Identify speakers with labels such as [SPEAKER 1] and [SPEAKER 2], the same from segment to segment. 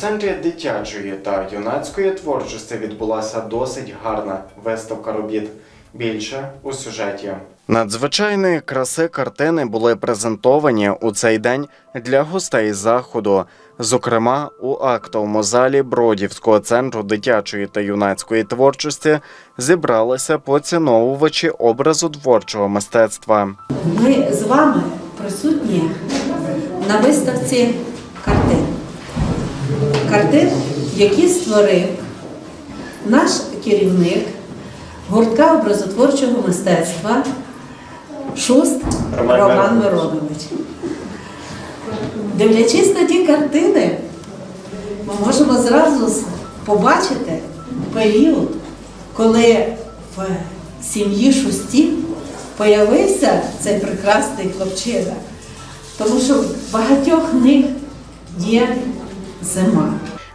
[SPEAKER 1] центрі дитячої та юнацької творчості відбулася досить гарна виставка робіт. Більше у сюжеті. Надзвичайної краси картини були презентовані у цей день для гостей заходу. Зокрема, у актовому залі Бродівського центру дитячої та юнацької творчості зібралися поціновувачі образу творчого мистецтва.
[SPEAKER 2] Ми з вами присутні на виставці картин. Картин, які створив наш керівник гуртка образотворчого мистецтва Шуст
[SPEAKER 1] Роман. Миронович.
[SPEAKER 2] Дивлячись на ті картини, ми можемо зразу побачити період, коли в сім'ї Шустів появився цей прекрасний хлопчина. Тому що в багатьох них є зима.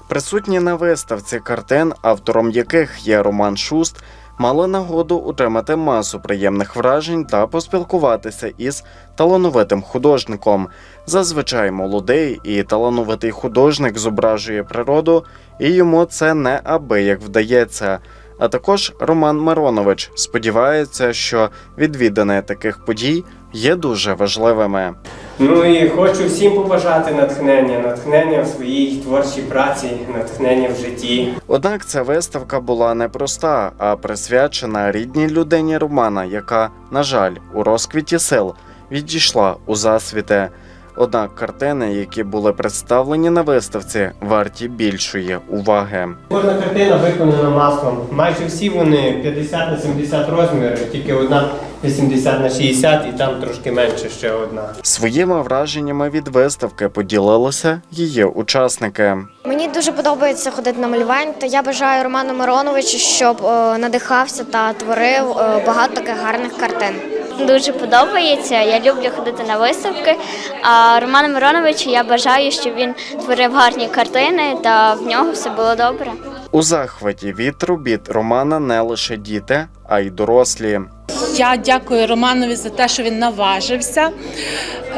[SPEAKER 1] Присутні на виставці картин, автором яких є Роман Шуст, мали нагоду отримати масу приємних вражень та поспілкуватися із талановитим художником. Зазвичай молодий і талановитий художник зображує природу, і йому це неабияк вдається. А також Роман Миронович сподівається, що відвідини таких подій є дуже важливими.
[SPEAKER 3] Ну і хочу всім побажати натхнення, натхнення в своїй творчій праці, натхнення в житті.
[SPEAKER 1] Однак ця виставка була не проста, а присвячена рідній людині Романа, яка, на жаль, у розквіті сил відійшла у засвіти. Однак картини, які були представлені на виставці, варті більшої уваги.
[SPEAKER 3] Кожна картина виконана маслом. Майже всі вони 50 на 70 розмір, тільки одна 80 на 60 і там трошки менше ще одна.
[SPEAKER 1] Своїми враженнями від виставки поділилися її учасники.
[SPEAKER 4] Мені дуже подобається ходити на малювання, та я бажаю Роману Мироновичу, щоб е, надихався та творив е, багато таких гарних картин.
[SPEAKER 5] Дуже подобається. Я люблю ходити на виставки. А Роману Мироновичу я бажаю, щоб він творив гарні картини та в нього все було добре.
[SPEAKER 1] У захваті від робіт Романа не лише діти, а й дорослі.
[SPEAKER 6] Я дякую Романові за те, що він наважився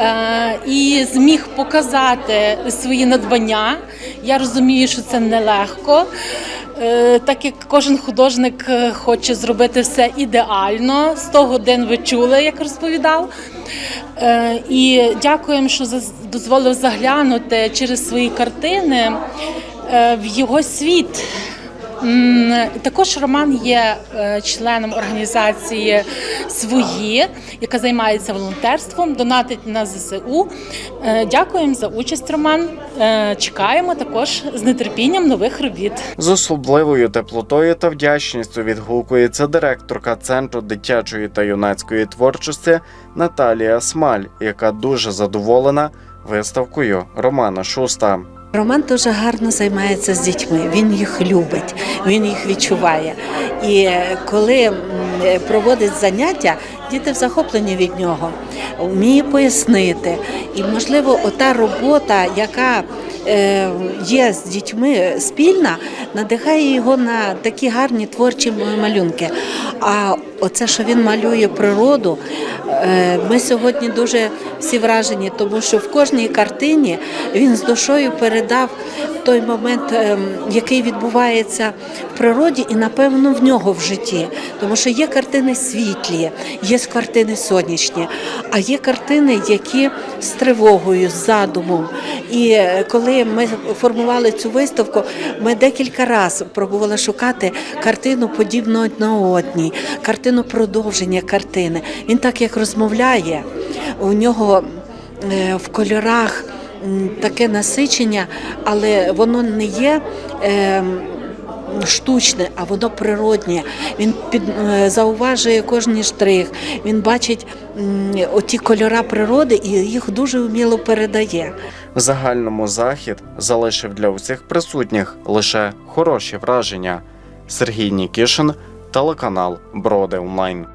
[SPEAKER 6] е, і зміг показати свої надбання. Я розумію, що це нелегко. Е, Так як кожен художник е, хоче зробити все ідеально, 100 годин ви чули, як розповідав. Е, І дякуємо, що дозволив заглянути через свої картини в його світ. Також Роман є членом організації свої, яка займається волонтерством, донатить на ЗСУ. Е, Дякуємо за участь, Роман. Е, Чекаємо також з нетерпінням нових робіт.
[SPEAKER 1] З особливою теплотою та вдячністю відгукується директорка центру дитячої та юнацької творчості Наталія Смаль, яка дуже задоволена виставкою Романа Шуста.
[SPEAKER 2] Роман дуже гарно займається з дітьми. Він їх любить, він їх відчуває. І коли проводить заняття, діти захоплені від нього, вміє пояснити. І, можливо, ота робота, яка е, є з дітьми спільна, надихає його на такі гарні творчі малюнки. А оце, що він малює природу, ми сьогодні дуже всі вражені, тому що в кожній картині він з душою передав той момент, ем, який відбувається в природі, і напевно в нього в житті. Тому що є картини світлі, є картини сонячні, а є картини, які з тривогою, з задумом. І е, коли ми формували цю виставку, ми декілька разів пробували шукати картину подібну одна одній, картину продовження картини. Він так як розмовляє, у нього е, в кольорах таке насичення, але воно не є. е, Штучне, а воно природнє. Він під е, зауважує кожний штрих. Він бачить оті кольора природи і їх дуже вміло передає.
[SPEAKER 1] В загальному захід залишив для усіх присутніх лише хороші враження. Сергій Нікішин, телеканал Броди Онлайн.